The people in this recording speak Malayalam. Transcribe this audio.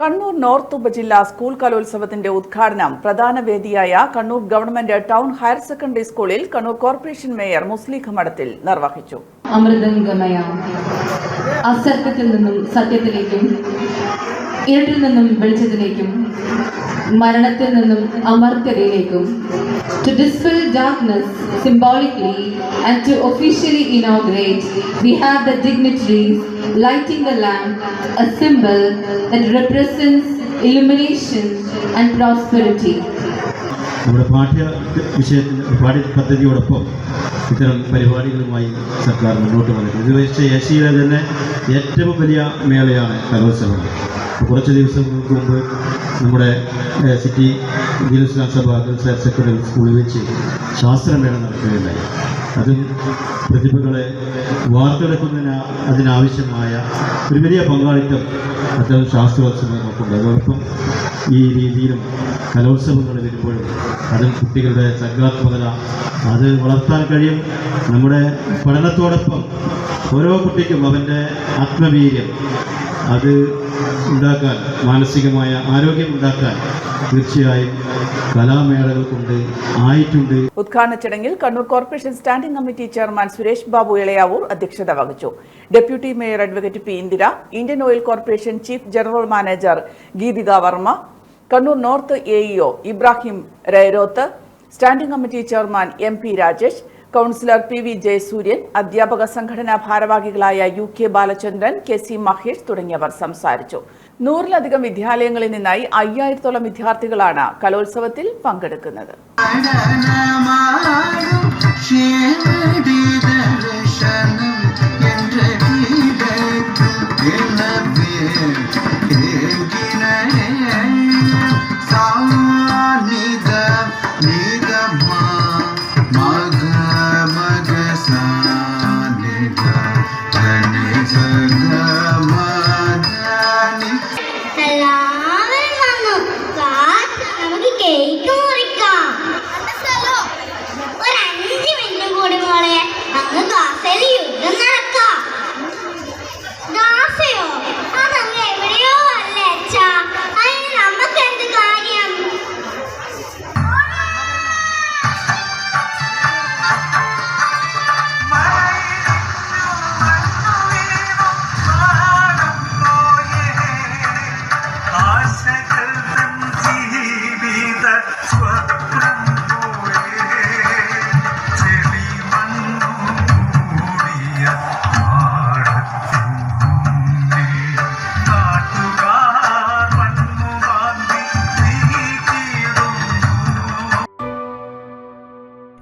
കണ്ണൂർ നോർത്ത് ഉപജില്ല സ്കൂൾ കലോത്സവത്തിന്റെ ഉദ്ഘാടനം പ്രധാന വേദിയായ Kannur government town higher secondary സ്കൂളിൽ കണ്ണൂർ കോർപ്പറേഷൻ മേയർ മുസ്ലിഖ് മഠത്തിൽ നിർവഹിച്ചു. അമൃതംഗമയ അസത്യത്തിൽ നിന്നും സത്യത്തിലേക്കും ഇരുട്ടിൽ നിന്നും വെളിച്ചത്തിലേക്കും മരണത്തിൽ നിന്നും അമർത്യതയിലേക്കും. To dispel darkness symbolically and to officially inaugurate we have the dignitaries lighting the lamp a symbol that represents illumination and prosperity. നമ്മുടെ പാഠ്യ വിഷയത്തിന് പാഠ്യ പദ്ധതിയോടൊപ്പം ഇത്തരം പരിപാടികളുമായി സർക്കാർ മുന്നോട്ട് വന്നിട്ടുണ്ട്. ഇത് വെച്ച് ഏഷ്യയിലെ തന്നെ ഏറ്റവും വലിയ മേളയാണ് കലോത്സവം. കുറച്ച് ദിവസങ്ങൾക്ക് മുമ്പ് നമ്മുടെ സിറ്റി ജില്ലാ സഭ ഹയർ സെക്കൻഡറി സ്കൂളിൽ വെച്ച് ശാസ്ത്രമേള നടക്കുകയുണ്ടായി. അതും പ്രതിഭകളെ വാർത്തെടുക്കുന്നതിന് അതിനാവശ്യമായ ഒരു വലിയ പങ്കാളിത്തം അത്തരം ശാസ്ത്രോത്സവങ്ങൾക്കുണ്ട് അതോടൊപ്പം ഈ രീതിയിലും കലോത്സവങ്ങൾ വരുമ്പോഴും അതും കുട്ടികളുടെ സർഗാത്മകത അത് വളർത്താൻ കഴിയും. നമ്മുടെ പഠനത്തോടൊപ്പം ഓരോ കുട്ടിക്കും അവന്റെ ആത്മവീര്യം അത് ഉണ്ടാക്കാൻ മാനസികമായ ആരോഗ്യം ഉണ്ടാക്കാൻ തീർച്ചയായും കലാമേളകൾ കൊണ്ട് ആയിട്ടുണ്ട്. ഉദ്ഘാടന ചടങ്ങിൽ Kannur corporation standing committee chairman Suresh Babu Elayavoor അധ്യക്ഷത വഹിച്ചു. Deputy mayor advocate P Indira Indian oil corporation chief general manager Geethika Varma Kannur north AEO Ibrahim Rairoth standing committee chairman M P Rajesh councillor P V Jayasuryan അധ്യാപക സംഘടനാ ഭാരവാഹികളായ U K Balachandran K C Mahesh തുടങ്ങിയവർ സംസാരിച്ചു. നൂറിലധികം വിദ്യാലയങ്ങളിൽ നിന്നായി അയ്യായിരത്തോളം വിദ്യാർത്ഥികളാണ് കലോത്സവത്തിൽ പങ്കെടുക്കുന്നത്.